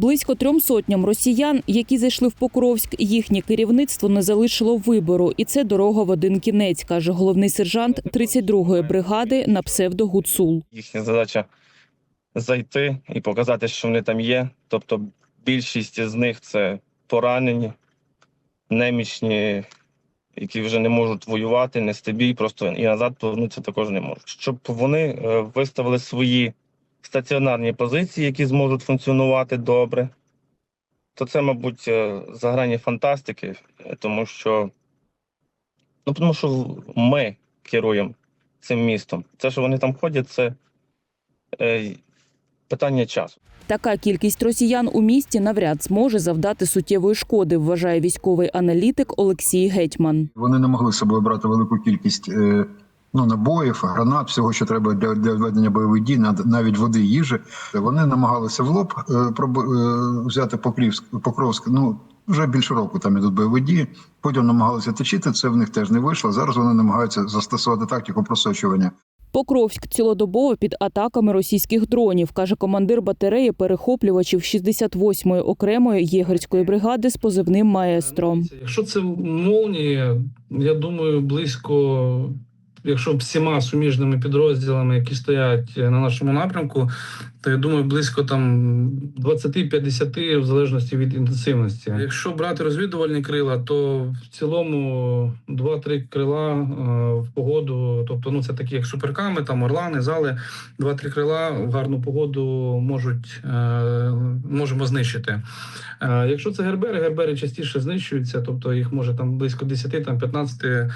Близько трьом сотням росіян, які зайшли в Покровськ, їхнє керівництво не залишило вибору, і це дорога в один кінець, каже головний сержант 32-ї бригади на псевдо Гуцул. Їхня задача зайти і показати, що вони там є. Тобто більшість з них це поранені, немічні, які вже не можуть воювати, нести бій, просто і назад повернутися також не можуть. Щоб вони е, виставили свої стаціонарні позиції, які зможуть функціонувати добре, то це, мабуть, е, за грані фантастики, е, тому що, ну, тому що ми керуємо цим містом. Це, що вони там ходять, це е, питання часу. Така кількість росіян у місті навряд зможе завдати суттєвої шкоди, вважає військовий аналітик Олексій Гетьман. Вони не могли з собою брати велику кількість е, ну, набоїв, гранат, всього, що треба для, для ведення бойових дій, нав- навіть води, їжі. Вони намагалися в лоб е, проб- е, взяти Покрівськ, Покровськ. Ну вже більше року там ідуть бойові дії. Потім намагалися течити. Це в них теж не вийшло. Зараз вони намагаються застосувати тактику просочування. Покровськ цілодобово під атаками російських дронів, каже командир батареї перехоплювачів 68-ї окремої єгерської бригади з позивним Маестро. Якщо це молнії, я думаю, близько, якщо всіма суміжними підрозділами, які стоять на нашому напрямку, то я думаю, близько там 20-50 в залежності від інтенсивності. Якщо брати розвідувальні крила, то в цілому 2-3 крила е, в погоду, тобто ну це такі як суперками, там орлани, зали, 2-3 крила в гарну погоду можуть е, можемо знищити. Е, Якщо це гербери, гербери частіше знищуються, тобто їх може там близько 10, там 15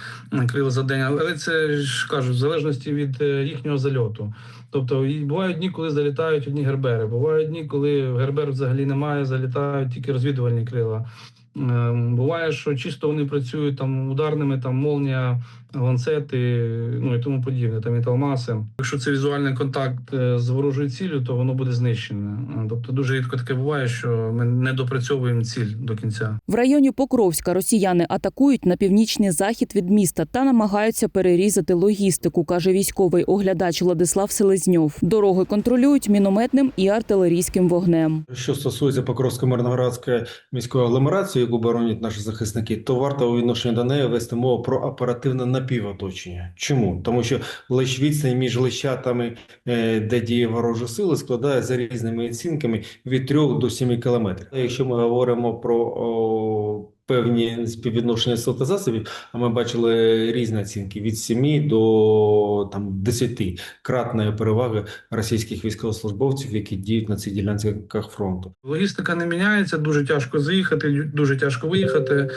крил за день. Але це ж кажуть, в залежності від їхнього зальоту. Тобто бувають дні, коли залітають одні гербери. Бувають дні, коли гербер взагалі немає, залітають тільки розвідувальні крила. Ем, Буває, що чисто вони працюють там ударними, там молнія, ланцети, ну і тому подібне, там і талмаси. Якщо це візуальний контакт е, з ворожою ціллю, то воно буде знищене. Е, Тобто дуже рідко таке буває, що ми не допрацьовуємо ціль до кінця. В районі Покровська росіяни атакують на північний захід від міста та намагаються перерізати логістику, каже військовий оглядач Владислав Селезньов. Дороги контролюють мінометним і артилерійським вогнем. Що стосується Покровсько-Мирноградської міської агломерації, яку боронять наші захисники, то варто у відношенні до неї вести мову про оперативне напівоточення. Чому? Тому що лиш відстань між лищатами, е, де діє ворожі сили, складає за різними оцінками від 3 до 7 кілометрів. Якщо ми говоримо про певні співвідношення сил та засобів, а ми бачили різні оцінки від 7 до там 10 кратної переваги російських військовослужбовців, які діють на цих ділянках фронту. Логістика не міняється, дуже тяжко заїхати, дуже тяжко виїхати.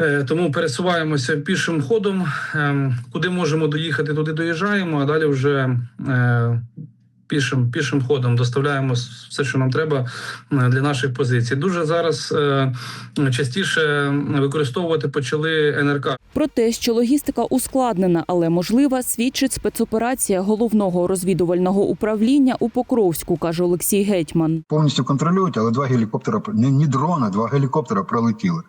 Е, Тому пересуваємося пішим ходом. Ем, Куди можемо доїхати, туди доїжджаємо, а далі вже е, пішим, пішим ходом доставляємо все, що нам треба е, для наших позицій. Дуже зараз е, частіше використовувати почали НРК. Про те, що логістика ускладнена, але можлива, свідчить спецоперація головного розвідувального управління у Покровську, каже Олексій Гетьман. Повністю контролюють, але два гелікоптера не, не дрона, два гелікоптера пролетіли.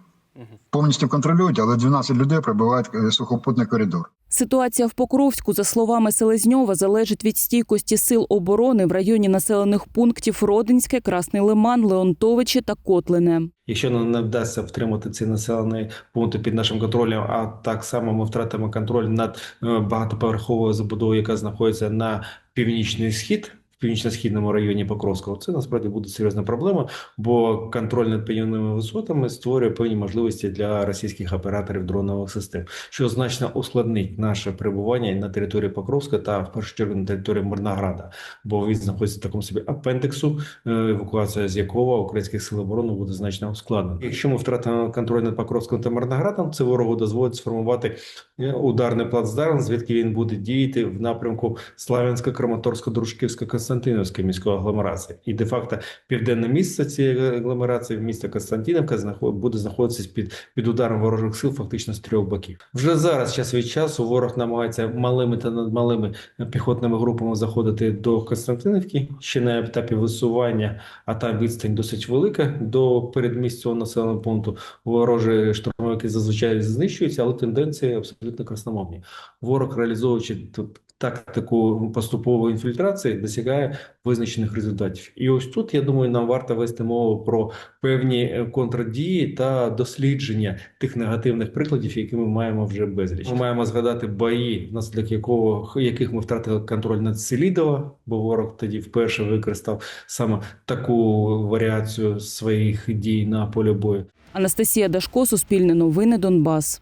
Повністю контролюють, але 12 людей прибувають е, сухопутний коридор. Ситуація в Покровську, за словами Селезньова, залежить від стійкості сил оборони в районі населених пунктів Родинське, Красний Лиман, Леонтовичі та Котлине. Якщо нам не вдасться втримати ці населені пункти під нашим контролем, а так само ми втратимо контроль над е, багатоповерховою забудовою, яка знаходиться на північний схід. Північно-східному районі Покровського це насправді буде серйозна проблема, бо контроль над певними висотами створює певні можливості для російських операторів дронових систем, що значно ускладнить наше перебування на території Покровська та в першу чергу на території Мирнограда, бо він знаходиться в такому собі апендексу, е, евакуація з якого українських сил оборони буде значно ускладнена. Якщо ми втратимо контроль над Покровськом та Мирноградом, це ворогу дозволить сформувати е, ударний плацдарм, звідки він буде діяти в напрямку Славянська, Краматорська, Дружківська, Константинівська міської агломерації. І де-факто південне місце цієї агломерації, місто Константинівка, буде знаходитися під, під ударом ворожих сил фактично з трьох боків. Вже зараз, час від часу, ворог намагається малими та надмалими піхотними групами заходити до Константинівки, ще на етапі висування, а там відстань досить велика до передмість цього населеного пункту. Ворожі штурмовики зазвичай знищуються, але тенденції абсолютно красномовні. Ворог, реалізовуючи тут тактику поступової інфільтрації досягає визначених результатів. І ось тут я думаю, нам варто вести мову про певні е, контрдії та дослідження тих негативних прикладів, які ми маємо вже безліч. Ми маємо згадати бої, внаслідок якого яких ми втратили контроль над Селідова, бо ворог тоді вперше використав саме таку варіацію своїх дій на полі бою. Анастасія Дашко, Суспільне новини, Донбас.